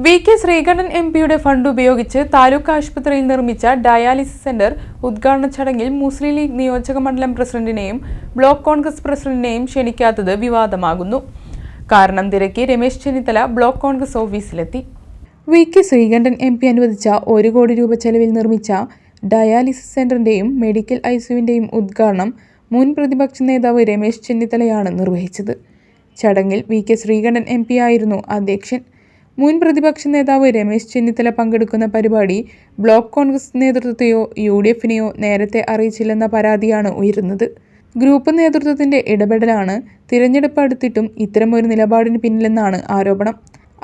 V K Sreekandan M പിയുടെ fund ഉപയോഗിച്ച് താലൂക്ക് ആശുപത്രിയിൽ നിർമ്മിച്ച ഡയാലിസിസ് സെന്റർ ഉദ്ഘാടന ചടങ്ങിൽ മുസ്ലിം ലീഗ് നിയോജക മണ്ഡലം പ്രസിഡന്റിനെയും ബ്ലോക്ക് കോൺഗ്രസ് പ്രസിഡന്റിനെയും ക്ഷണിക്കാത്തത് വിവാദമാകുന്നു. കാരണം തിരക്കി Ramesh Chennithala block Congress ഓഫീസിലെത്തി. V K Sreekandan M P അനുവദിച്ച ഒരു കോടി രൂപ ചെലവിൽ നിർമ്മിച്ച ഡയാലിസിസ് സെന്ററിന്റെയും മെഡിക്കൽ ഐസിയുവിന്റെയും ഉദ്ഘാടനം മുൻ പ്രതിപക്ഷ നേതാവ് രമേശ് ചെന്നിത്തലയാണ് നിർവഹിച്ചത്. ചടങ്ങിൽ V K Sreekandan M P ആയിരുന്നു അധ്യക്ഷൻ. മുൻ പ്രതിപക്ഷ നേതാവ് രമേശ് ചെന്നിത്തല പങ്കെടുക്കുന്ന പരിപാടി ബ്ലോക്ക് കോൺഗ്രസ് നേതൃത്വത്തെയോ യു ഡി എഫിനെയോ നേരത്തെ അറിയിച്ചില്ലെന്ന പരാതിയാണ് ഉയരുന്നത്. ഗ്രൂപ്പ് നേതൃത്വത്തിന്റെ ഇടപെടലാണ് തിരഞ്ഞെടുപ്പ് അടുത്തിട്ടും ഇത്തരമൊരു നിലപാടിന് പിന്നിലെന്നാണ് ആരോപണം.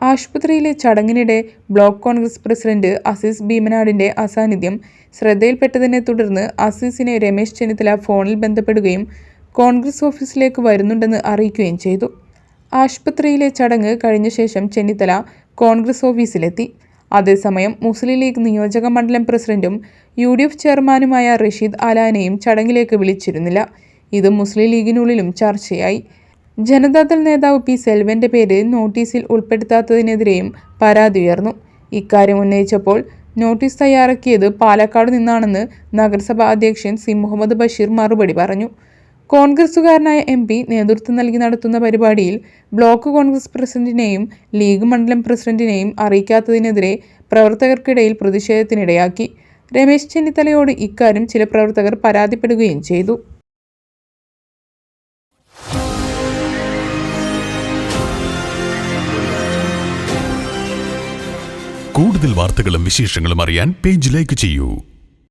ആശുപത്രിയിലെ ചടങ്ങിനിടെ ബ്ലോക്ക് കോൺഗ്രസ് പ്രസിഡന്റ് അസീസ് ഭീമനാടിന്റെ അസാന്നിധ്യം ശ്രദ്ധയിൽപ്പെട്ടതിനെ തുടർന്ന് അസീസിനെ രമേശ് ചെന്നിത്തല ഫോണിൽ ബന്ധപ്പെടുകയും കോൺഗ്രസ് ഓഫീസിലേക്ക് വരുന്നുണ്ടെന്ന് അറിയിക്കുകയും ചെയ്തു. ആശുപത്രിയിലെ ചടങ്ങ് കഴിഞ്ഞ ശേഷം ചെന്നിത്തല കോൺഗ്രസ് ഓഫീസിലെത്തി. അതേസമയം മുസ്ലിം ലീഗ് നിയോജക മണ്ഡലം പ്രസിഡന്റും യു ഡി എഫ് ചെയർമാനുമായ റഷീദ് അലാനെയും ചടങ്ങിലേക്ക് വിളിച്ചിരുന്നില്ല. ഇത് മുസ്ലിം ലീഗിനുള്ളിലും ചർച്ചയായി. ജനതാദൾ നേതാവ് പി സെൽവന്റെ പേര് നോട്ടീസിൽ ഉൾപ്പെടുത്താത്തതിനെതിരെയും പരാതി ഉയർന്നു. ഇക്കാര്യം ഉന്നയിച്ചപ്പോൾ നോട്ടീസ് തയ്യാറാക്കിയത് പാലക്കാട് നിന്നാണെന്ന് നഗരസഭാ അധ്യക്ഷൻ സി മുഹമ്മദ് ബഷീർ മറുപടി പറഞ്ഞു. കോൺഗ്രസുകാരനായ എം പി നേതൃത്വം നൽകി നടത്തുന്ന പരിപാടിയിൽ ബ്ലോക്ക് കോൺഗ്രസ് പ്രസിഡന്റിനെയും ലീഗ് മണ്ഡലം പ്രസിഡന്റിനെയും അറിയിക്കാത്തതിനെതിരെ പ്രവർത്തകർക്കിടയിൽ പ്രതിഷേധത്തിനിടയാക്കി. രമേശ് ചെന്നിത്തലയോട് ഇക്കാര്യം ചില പ്രവർത്തകർ പരാതിപ്പെടുകയും ചെയ്തു. കൂടുതൽ വാർത്തകളും വിശേഷങ്ങളും അറിയാൻ പേജ് ലൈക്ക് ചെയ്യൂ.